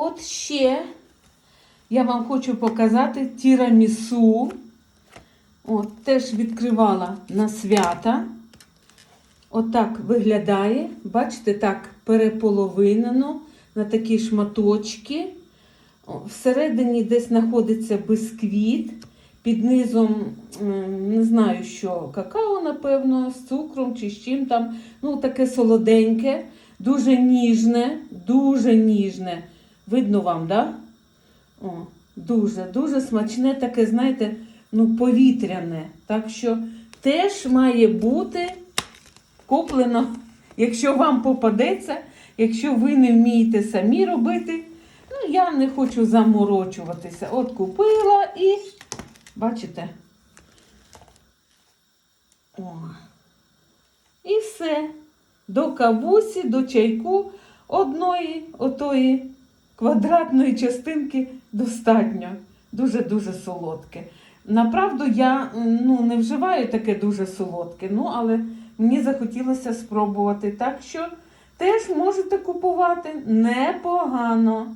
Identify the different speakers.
Speaker 1: от ще я вам хочу показати тірамісу. От, теж відкривала на свята. Отак виглядає. Бачите, так переполовинено на такі шматочки. Всередині десь знаходиться бисквіт. Під низом, не знаю що, какао, напевно, з цукром чи з чим там. Ну, таке солоденьке, дуже ніжне, дуже ніжне. Видно вам? Да? О, дуже, дуже смачне, таке, знаєте, ну, повітряне. Так що теж має бути куплено, якщо вам попадеться, якщо ви не вмієте самі робити. Ну, я не хочу заморочуватися. От купила і, бачите? О. І все. До кавусі, до чайку одної отої квадратної частинки достатньо. Дуже-дуже солодке. Направду, я ну, не вживаю таке дуже солодке, ну, але мені захотілося спробувати. Так що теж можете купувати непогано.